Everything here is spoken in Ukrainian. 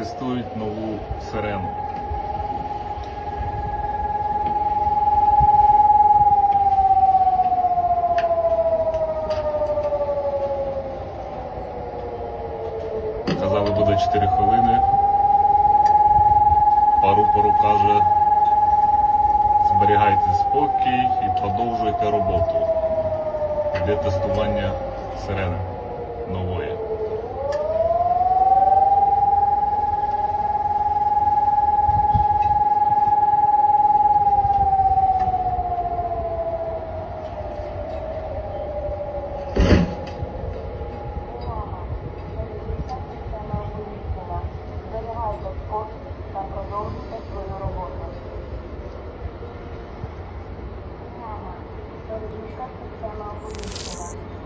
тестують нову сирену. Казали, буде 4 хвилини. Пару каже, зберігайте спокій і продовжуйте роботу. Йде тестування сирени нової. Зберігайте спокій та продовжуйте свою роботу. Увага! Перевірка системи оповіщення.